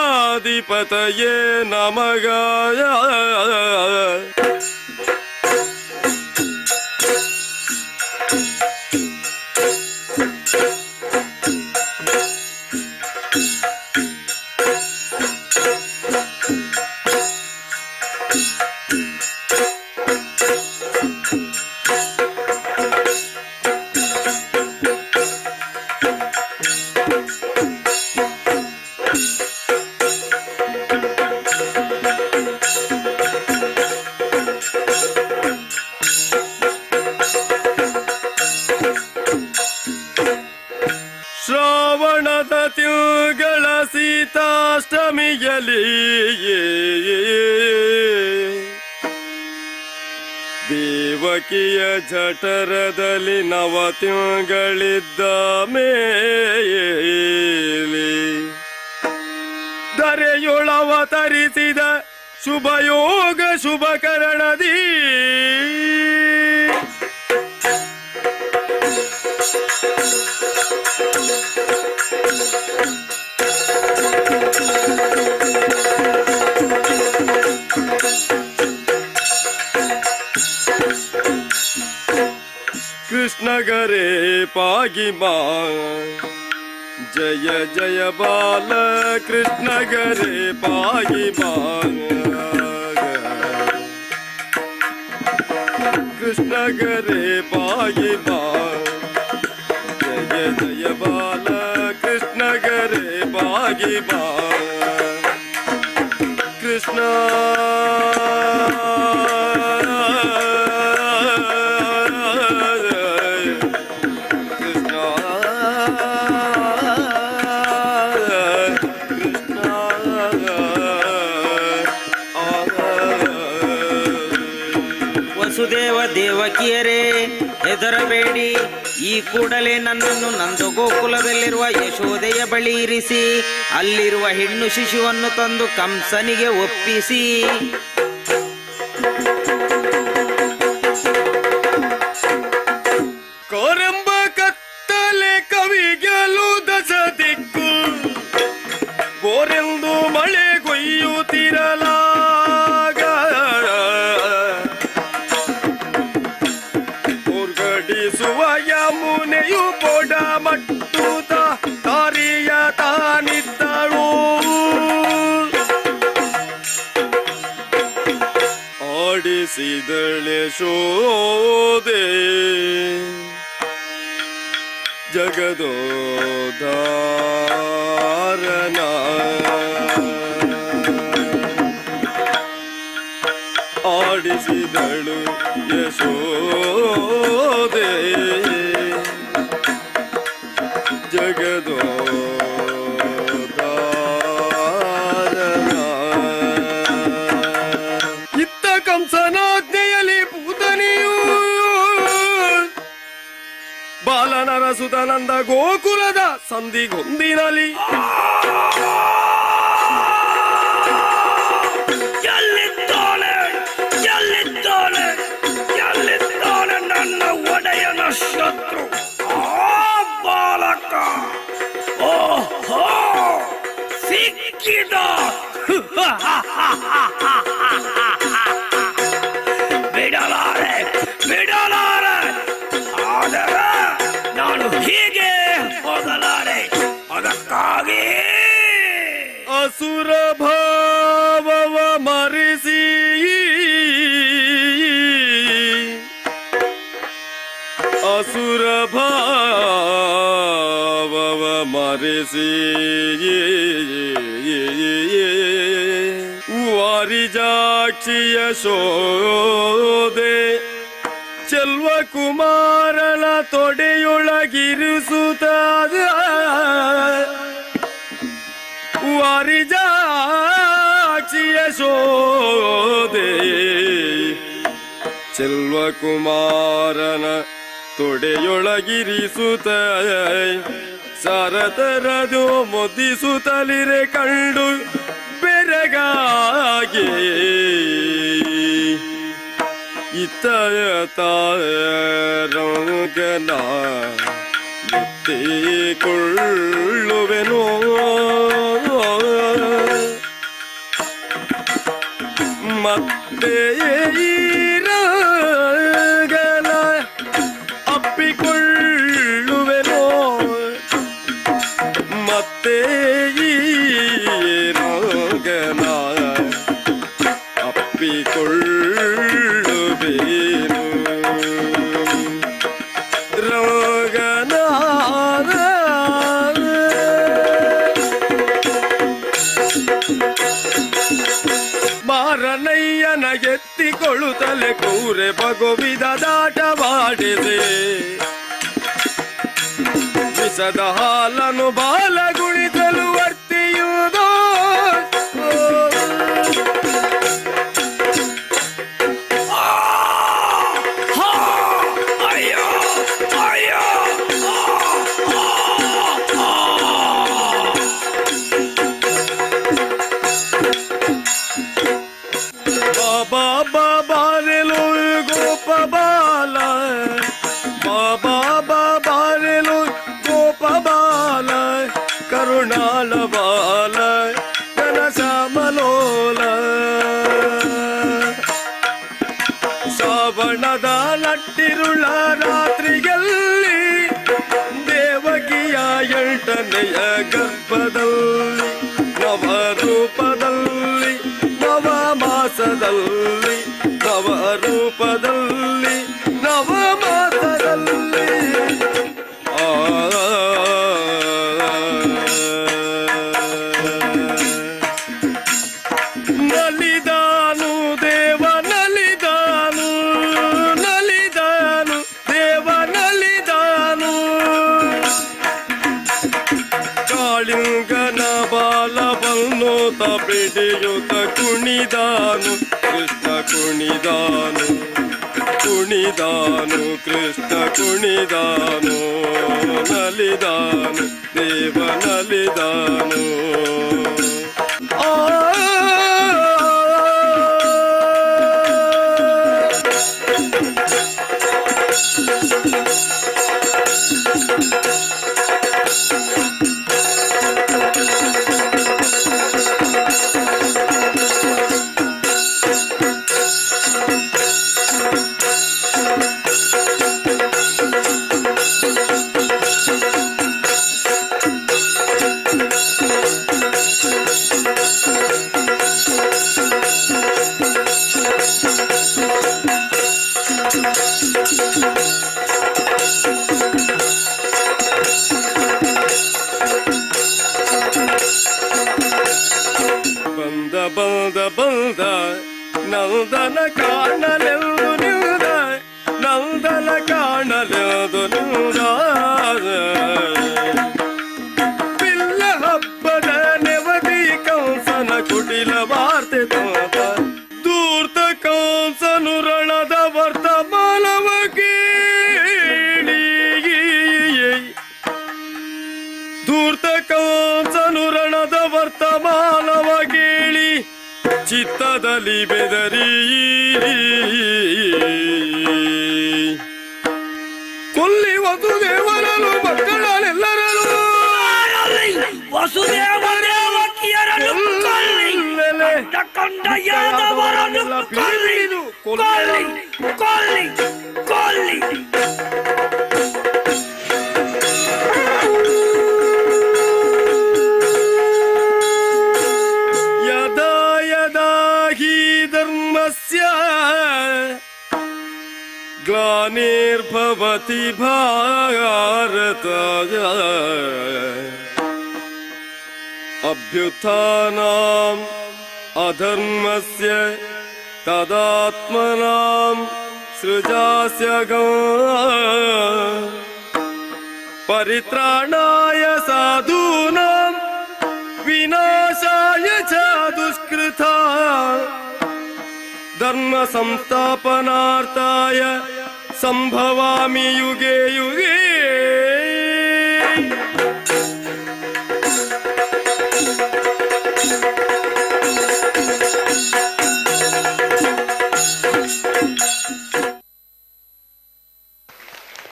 गुरुगणाधिपतये नमगाय ಸೀತಾಷ್ಟಮಿಯಲಿ ದೇವಕಿಯ ಜಠರದಲ್ಲಿ ನವ ತಿಂಗಳಿದ್ದ ಮೇಲೆ ಧರೆಯೊಳವತರಿಸಿದ ಶುಭಯೋಗ पागि जय जय बाल कृष्ण गरे पागि मा। कृष्ण गरे पागि जय जय बाल कृष्ण गरे पागि मा। कृष्ण। ದೇವಕಿಯರೇ, ಹೆದರಬೇಡಿ. ಈ ಕೂಡಲೇ ನನ್ನನ್ನು ನಂದು ಗೋಕುಲದಲ್ಲಿರುವ ಯಶೋದೆಯ ಬಳಿ ಇರಿಸಿ, ಅಲ್ಲಿರುವ ಹೆಣ್ಣು ಶಿಶುವನ್ನು ತಂದು ಕಂಸನಿಗೆ ಒಪ್ಪಿಸಿ. ಆಡಿಸಿದಳೆ ಶೋದೆ ಜಗದೋಧಾರನ ಆಡಿಸಿದಳು ಯಶೋದೆ ಸುತನಂದ ಗೋಕುಲದ ಸಂಧಿಗೊಂದಿನಲಿ. ಅಸುರ ಭಾವವ ಮರೆಸಿ ಅಸುರ ಭಾವವ ಮರೆಸಿ ವಾರಿಜಾಕ್ಷಿಯ ಶೋದೆ ಚೆಲ್ವ ಕುಮಾರನ ತೊಡೆಯೊಳಗಿರಿಸುತ್ತ ವಾರಿಜಾಕ್ಷಿಯ ಶೋದೆ ಚೆಲ್ವ ಕುಮಾರನ ತೊಡೆಯೊಳಗಿರಿಸುತ್ತ ಸರತರದು ಮುದ್ದಿಸುತ್ತಲಿರೆ ಕಂಡು ಬೆರಗಾಗಿ. ಇತ್ತ ರಂಗನ ಕೊಳ್ಳುವೆನೋ മത്തേയിരകള അപ്പിക്കൊള്ളുവനോ? മത്തേയി ಮಾರನಯ್ಯನ ಎತ್ತಿಕೊಳ್ಳುತ್ತಲೆ ಕೂರೆ ಬಗುವಿದ ದಾಟವಾಡಿದೆ ವಿಷದ ಹಾಲನು ಬಾಲ ಗರ್ಭದಲ್ಲಿ ನವರೂಪದಲ್ಲಿ ನವ ಮಾಸದಲ್ಲಿ ನವರೂಪದಲ್ಲಿ ನವ ಮಾಸದಲ್ಲಿ ನಲಿದಾನು ಬಿಡಿಯುತ ಕುಣಿದಾನು ಕೃಷ್ಣ ಕುಣಿದಾನು ಕುಣಿದಾನು ಕೃಷ್ಣ ಕುಣಿದಾನು ನಲಿದಾನು ದೇವ ನಲಿದಾನು ಬಂದ ಬಂದ ನಂದನ ಕಾಣಲೆಂದು ನಿಲ್ದ ನಂದನ ಕಾಣಲೆಂದು ನಿಲ್ದ. ಚಿತ್ತದಲ್ಲಿ ಬೆದರಿ. ಕೊಲ್ಲಿ ವಸುದೇವರಲು ಮಕ್ಕಳನ್ನೆಲ್ಲರಲು ವಸುದೇವ ದೇವಕಿಯರನ್ನು ಕೊಲ್ಲಿ. ಎಲ್ಲೆಲೆ ಕಂಡ ಕಂಡ ಯಾದವರನ್ನು ಕೊಲ್ಲಿ ಕೊಲ್ಲಿ ಕೊಲ್ಲಿ ಕೊಲ್ಲಿ. भवति भारत अभ्युत्थानाम् अधर्मस्य तदात्मनाम् सृजास्य परित्राणाय साधूनाम् विनाशाय च दुष्कृता। धर्मसंस्थापनार्थाय सम्भवामि युगे युगे।